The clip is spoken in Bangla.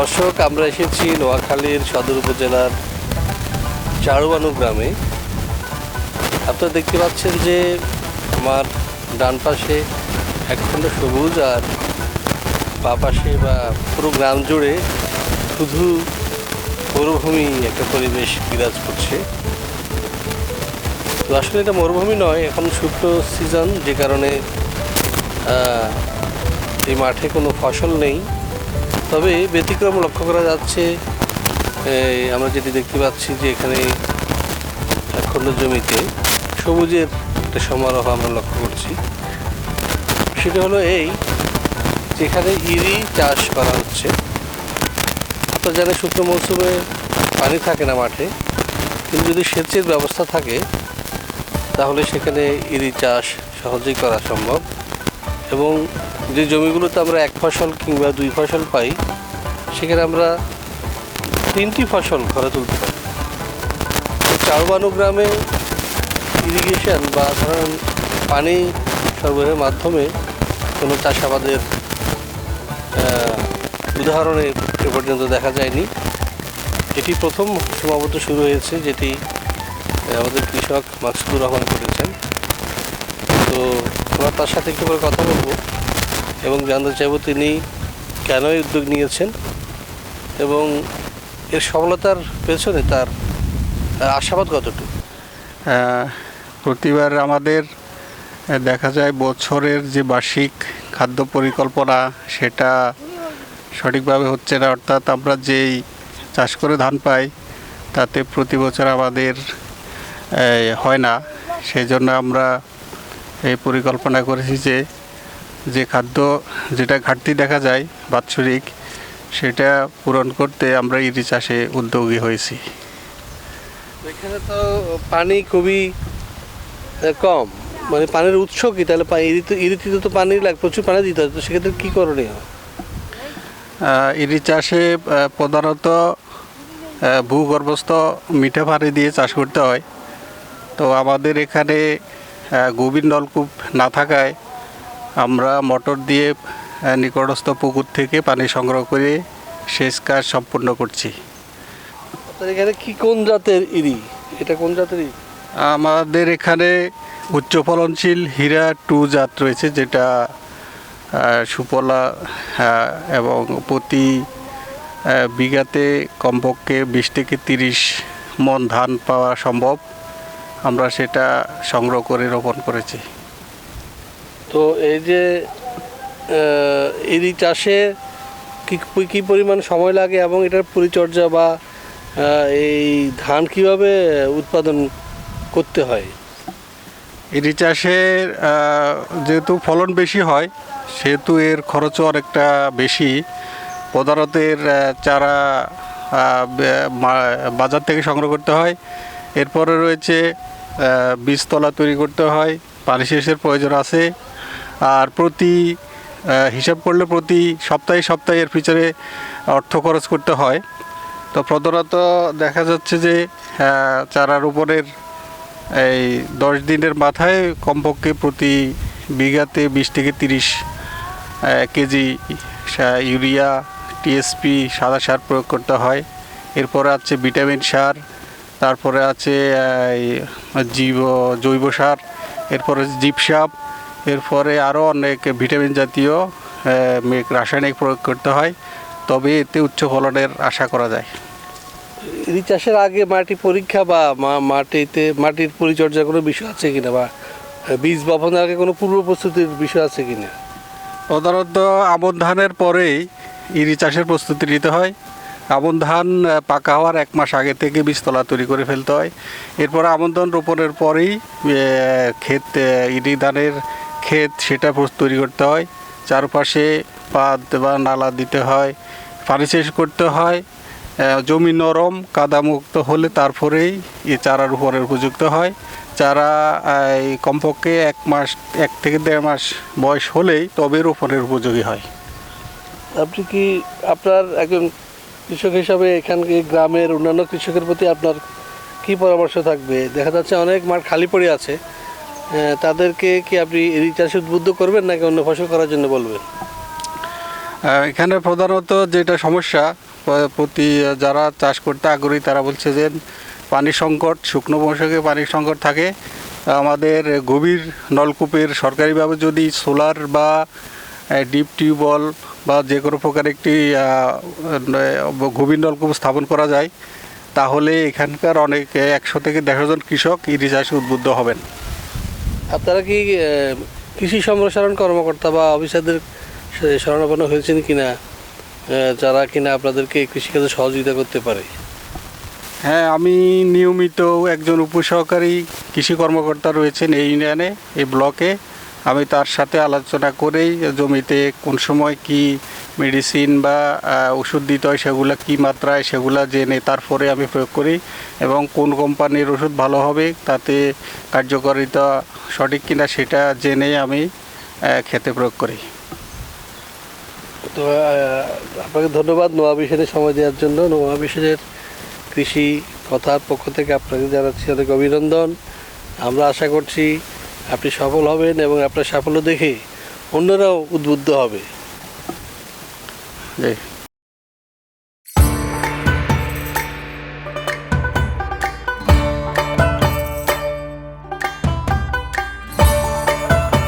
দর্শক, আমরা এসেছি নোয়াখালীর সদর উপজেলার চারুবানু গ্রামে। আপনারা দেখতে পাচ্ছেন যে আমার ডান পাশে একখণ্ড সবুজ আর বা পাশে বা পুরো গ্রাম জুড়ে শুধু মরুভূমি একটা পরিবেশ বিরাজ করছে। তো আসলে এটা মরুভূমি নয়, এখন শুকনো সিজন, যে কারণে এই মাঠে কোনো ফসল নেই। তবে ব্যতিক্রম লক্ষ্য করা যাচ্ছে। আমরা যেটি দেখতে পাচ্ছি যে এখানে একখণ্ড জমিতে সবুজের একটা সমারোহ আমরা লক্ষ্য করছি। সেটা হলো এই যেখানে ইরি চাষ করা হচ্ছে। আপনারা জানেন শুকনো মৌসুমে পানি থাকে না মাঠে, কিন্তু যদি সেচের ব্যবস্থা থাকে, তাহলে সেখানে ইরি চাষ সহজেই করা সম্ভব। এবং যে জমিগুলোতে আমরা এক ফসল কিংবা দুই ফসল পাই, সেখানে আমরা তিনটি ফসল ঘরে তুলতে পারি। চারবানু গ্রামে ইরিগেশন বা ধরেন পানি সরবরাহের মাধ্যমে কোনো চাষাবাদের উদাহরণে এ পর্যন্ত দেখা যায়নি। এটি প্রথম সম্ভবত শুরু হয়েছে, যেটি আমাদের কৃষক মাকসুদুর রহমান করেছেন। তো আমরা তার সাথে একটু করে কথা বলব এবং জানতে চাইব তিনি কেন এই উদ্যোগ নিয়েছেন এবং এর সফলতার পেছনে তার আশাবাদ কতটুকু? প্রতিবার আমাদের দেখা যায় বছরের যে বার্ষিক খাদ্য পরিকল্পনা সেটা সঠিকভাবে হচ্ছে না। অর্থাৎ আমরা যেই চাষ করে ধান পাই, তাতে প্রতি বছর আমাদের হয় না। সেই জন্য আমরা এই পরিকল্পনা করেছি যে যে খাদ্য যেটা ঘাটতি দেখা যায় বাৎসরিক সেটা পূরণ করতে আমরা ইরি চাষে উদ্যোগী হয়েছি। এখানে তো পানি খুবই কম। মানে পানির উৎস কি? তাহলে ইরিতে তো পানি লাগে প্রচুর পানি দিতে হয় তো সেক্ষেত্রে কী করণীয়? ইরি চাষে প্রধানত ভূগর্ভস্থ মিঠা পানি দিয়ে চাষ করতে হয়। তো আমাদের এখানে গভীর নলকূপ না থাকায় আমরা মোটর দিয়ে নিকটস্থ পুকুর থেকে পানি সংগ্রহ করে সেচ কাজ সম্পূর্ণ করছি। এখানে কি কোন জাতের ইরি? এটা কোন জাতের ইরি? আমাদের এখানে উচ্চ ফলনশীল হীরা টু জাত রয়েছে যেটা আহ, এবং প্রতি বিঘাতে কমপক্ষে বিশ থেকে তিরিশ মন ধান পাওয়া সম্ভব। আমরা সেটা সংগ্রহ করে রোপণ করেছি। তো এই যে ইরি চাষে কী কি পরিমাণ সময় লাগে এবং এটার পরিচর্যা বা এই ধান কীভাবে উৎপাদন করতে হয়? ইরি চাষের যেহেতু ফলন বেশি হয় সেহেতু এর খরচও অনেকটা বেশি। এর আহ, চারা বাজার থেকে সংগ্রহ করতে হয়। এরপরে রয়েছে বীজতলা তৈরি করতে হয়, পানি সেচের প্রয়োজন আছে। আর প্রতি হিসাব করলে প্রতি সপ্তাহে সপ্তাহে এর পিছনে অর্থ খরচ করতে হয়। তো প্রধানত দেখা যাচ্ছে যে চারা রোপণের এই দশ দিনের মাথায় কমপক্ষে প্রতি বিঘাতে বিশ থেকে তিরিশ কেজি ইউরিয়া, টিএসপি, সাদা সার প্রয়োগ করতে হয়। এরপরে আছে ভিটামিন সার তারপরে আছে এই, জীব জৈব সার এরপরে জিপসাপ এরপরে আরও অনেক ভিটামিন জাতীয় রাসায়নিক প্রয়োগ করতে হয়। তবে এতে উচ্চ ফলনের আশা করা যায়। ইরি চাষের আগে মাটি পরীক্ষা বা মাটিতে মাটির পরিচর্যার কোনো বিষয় আছে কিনা? বা বীজ বপনের আগে কোনো পূর্ব প্রস্তুতির বিষয় আছে কিনা? প্রধানত আমন ধানের পরেই ইরি চাষের প্রস্তুতি নিতে হয়। আমন ধান পাকা হওয়ার এক মাস আগে থেকে বীজতলা তৈরি করে ফেলতে হয়। এরপর আমন ধান রোপণের পরেই ক্ষেত ইরি ধানের ক্ষেত সেটা তৈরি করতে হয়। চারপাশে পাত বা নালা দিতে হয়, পানি সেচ করতে হয় জমি নরম কাদামুক্ত হলে তারপরেই এই চারা রোপণের উপযুক্ত হয়। চারা কমপক্ষে এক মাস, এক থেকে দেড় মাস বয়স হলেই তবে রোপণের উপযোগী হয়। আপনি কি আপনার একজন কৃষক হিসাবে এখানকে গ্রামের অন্যান্য কৃষকের প্রতি আপনার কি পরামর্শ থাকবে? দেখা যাচ্ছে অনেক মাঠ খালি পড়ে আছে। তাদেরকে কি আপনি এই চাষে উদ্বুদ্ধ করবেন নাকি অন্য ফসল করার জন্য বলবেন? এখানে প্রধানত যেটা সমস্যা প্রতি যারা চাষ করতে আগ্রহী, তারা বলছে যে পানি সংকট, শুকনো মৌসুমে পানির সংকট থাকে। আমাদের গভীর নলকূপের সরকারিভাবে যদি সোলার বা ডিপ টিউবওয়েল বা যে কোনো প্রকার একটি গভীর নলকূপ স্থাপন করা যায় তাহলে এখানকার অনেক একশো থেকে দেড়শো জন কৃষক ইরি চাষে উদ্বুদ্ধ হবেন। আপনারা কি কৃষি সম্প্রসারণ কর্মকর্তা বা অফিসারদের শরণাপন্ন হয়েছেন কিনা যারা কিনা আপনাদেরকে কৃষিকাজে সহযোগিতা করতে পারে? হ্যাঁ আমি নিয়মিত একজন উপসহকারী কৃষি কর্মকর্তা রয়েছেন এই ইউনিয়নে এই ব্লকে। আমি তার সাথে আলোচনা করেই জমিতে কোন সময় কি মেডিসিন বা ওষুধ দিতে হয় সেগুলো কী মাত্রায় সেগুলো জেনে তারপরে আমি প্রয়োগ করি এবং কোন কোম্পানির ওষুধ ভালো হবে তাতে কার্যকারিতা সঠিক কিনা সেটা জেনে আমি খেতে প্রয়োগ করি। তো আপনাকে ধন্যবাদ নোয়া সময় দেওয়ার জন্য। নোয়া বিশেষের কৃষি কথার পক্ষ থেকে আপনাকে জানাচ্ছি অনেক অভিনন্দন। আমরা আশা করছি আপনি সফল হবেন এবং আপনার সাফল্য দেখে অন্যরাও উদ্বুদ্ধ হবে।